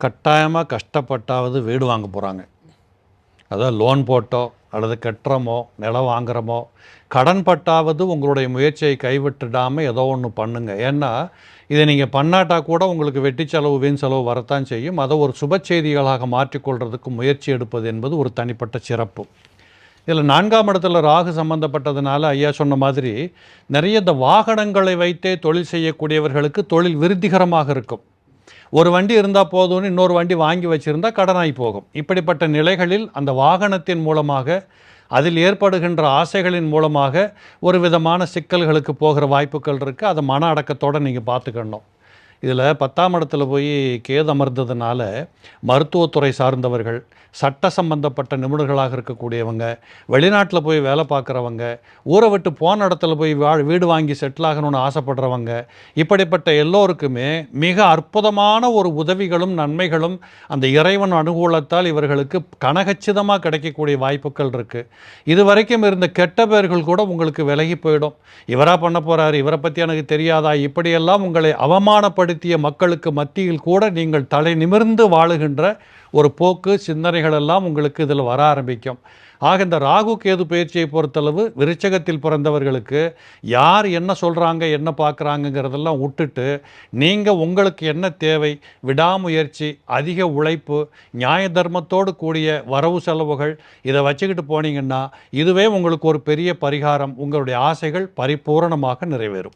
கட்டாயமாக கஷ்டப்பட்டாவது வீடு வாங்க போகிறாங்க அதாவது லோன் போட்டோ அல்லது கட்டுறமோ நிலம் வாங்குறமோ கடன் பட்டாவது உங்களுடைய முயற்சியை கைவிட்டுடாமல் ஏதோ ஒன்று பண்ணுங்க. ஏன்னா இதை நீங்கள் பண்ணாட்டா கூட உங்களுக்கு வெட்டி செலவு வீண் செலவு வரத்தான் செய்யும். அதை ஒரு சுப செய்திகளாக மாற்றிக்கொள்றதுக்கு முயற்சி எடுப்பது என்பது ஒரு தனிப்பட்ட சிறப்பு. இதில் நான்காம் இடத்துல ராகு சம்பந்தப்பட்டதுனால ஐயா சொன்ன மாதிரி நிறைய இந்த வாகனங்களை வைத்தே தொழில் செய்யக்கூடியவர்களுக்கு தொழில் விருத்திகரமாக இருக்கும். ஒரு வண்டி இருந்தால் போதும்னு இன்னொரு வண்டி வாங்கி வச்சுருந்தா கடனாகி போகும். இப்படிப்பட்ட நிலைகளில் அந்த வாகனத்தின் மூலமாக அதில் ஏற்படுகின்ற ஆசைகளின் மூலமாக ஒரு விதமான சிக்கல்களுக்கு போகிற வாய்ப்புகள் இருக்குது அதை மன அடக்கத்தோடு நீங்கள் பார்த்துக்கணும். இதில் பத்தாம் இடத்துல போய் கேது அமர்ந்ததுனால மருத்துவத்துறை சார்ந்தவர்கள் சட்ட சம்பந்தப்பட்ட நிபுணர்களாக இருக்கக்கூடியவங்க வெளிநாட்டில் போய் வேலை பார்க்குறவங்க ஊரை விட்டு போன இடத்துல போய் வா வீடு வாங்கி செட்டில் ஆகணும்னு ஆசைப்படுறவங்க இப்படிப்பட்ட எல்லோருக்குமே மிக அற்புதமான ஒரு உதவிகளும் நன்மைகளும் அந்த இறைவன் அனுகூலத்தால் இவர்களுக்கு கனகச்சிதமாக கிடைக்கக்கூடிய வாய்ப்புகள் இருக்குது இது வரைக்கும் இருந்த கெட்ட பேர்கள் கூட உங்களுக்கு விலகி போயிடும். இவராக பண்ண போகிறாரு இவரை பற்றி எனக்கு தெரியாதா இப்படியெல்லாம் உங்களை பிற்படுத்திய மக்களுக்கு மத்தியில் கூட நீங்கள் தலை நிமிர்ந்து வாழுகின்ற ஒரு போக்கு சிந்தனைகள் எல்லாம் உங்களுக்கு இதில் வர ஆரம்பிக்கும். ஆக இந்த ராகு கேது பயிற்சியை பொறுத்தளவு விருச்சகத்தில் பிறந்தவர்களுக்கு யார் என்ன சொல்கிறாங்க என்ன பார்க்குறாங்கங்கிறதெல்லாம் விட்டுட்டு நீங்கள் உங்களுக்கு என்ன தேவை விடாமுயற்சி அதிக உழைப்பு நியாய தர்மத்தோடு கூடிய வரவு செலவுகள் இதை வச்சுக்கிட்டு போனீங்கன்னா இதுவே உங்களுக்கு ஒரு பெரிய பரிகாரம். உங்களுடைய ஆசைகள் பரிபூரணமாக நிறைவேறும்.